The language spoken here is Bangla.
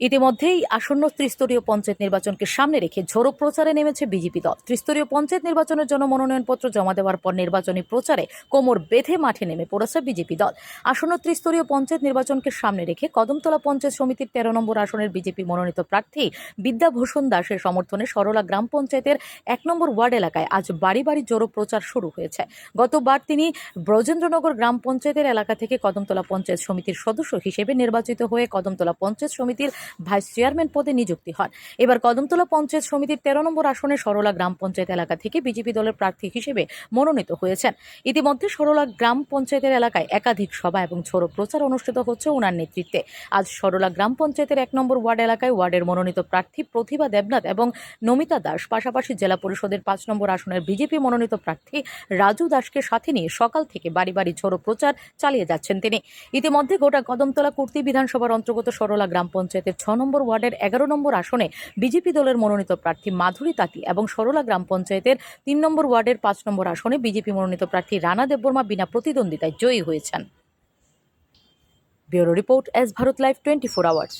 ইতিমধ্যেই আসন্ন ত্রিস্তরীয় পঞ্চায়েত নির্বাচনকে সামনে রেখে ঝোড়ো প্রচারে নেমেছে বিজেপি দল। ত্রিস্তরীয় পঞ্চায়েত নির্বাচনের জন্য মনোনয়নপত্র জমা দেওয়ার পর নির্বাচনী প্রচারে কোমর বেঁধে মাঠে নেমে পড়েছে বিজেপি দল। আসন্ন ত্রিস্তরীয় পঞ্চায়েত নির্বাচনকে সামনে রেখে কদমতলা পঞ্চায়েত সমিতির তেরো নম্বর আসনের বিজেপি মনোনীত প্রার্থী বিদ্যাভূষণ দাসের সমর্থনে সরলা গ্রাম পঞ্চায়েতের এক নম্বর ওয়ার্ড এলাকায় আজ বাড়ি বাড়ি জোরো প্রচার শুরু হয়েছে। গতবার তিনি ব্রজেন্দ্রনগর গ্রাম পঞ্চায়েতের এলাকা থেকে কদমতলা পঞ্চায়েত সমিতির সদস্য হিসেবে নির্বাচিত হয়ে কদমতলা পঞ্চায়েত সমিতির ভাইস চেয়ারম্যান পদে নিযুক্তি হন। এবার কদমতলা পঞ্চায়েত সমিতির তেরো নম্বর আসনে সরলা গ্রাম পঞ্চায়েত এলাকা থেকে বিজেপি দলের প্রার্থী হিসেবে মনোনীত হয়েছেন। ইতিমধ্যে সরলা গ্রাম পঞ্চায়েতের এলাকায় একাধিক সভা এবং ছোড়ো প্রচার অনুষ্ঠিত হচ্ছে ওনার নেতৃত্বে। আজ সরলা গ্রাম পঞ্চায়েতের এক নম্বর ওয়ার্ড এলাকায় ওয়ার্ডের মনোনীত প্রার্থী প্রতিভা দেবনাথ এবং নমিতা দাস, পাশাপাশি জেলা পরিষদের পাঁচ নম্বর আসনের বিজেপি মনোনীত প্রার্থী রাজু দাসকে সাথে নিয়ে সকাল থেকে বাড়ি বাড়ি ঝোড়ো প্রচার চালিয়ে যাচ্ছেন তিনি। ইতিমধ্যে গোটা কদমতলা কুর্তি বিধানসভার অন্তর্গত সরলা গ্রাম পঞ্চায়েতের ছ নম্বর ওয়ার্ডের এগারো নম্বর আসনে বিজেপি দলের মনোনীত প্রার্থী মাধুরী তাঁতি এবং সরলা গ্রাম পঞ্চায়েতের তিন নম্বর ওয়ার্ডের পাঁচ নম্বর আসনে বিজেপি মনোনীত প্রার্থী রানা দেববর্মা বিনা প্রতিদ্বন্দ্বিতায় জয়ী হয়েছেন। Bureau report S Bharat live twenty four hours.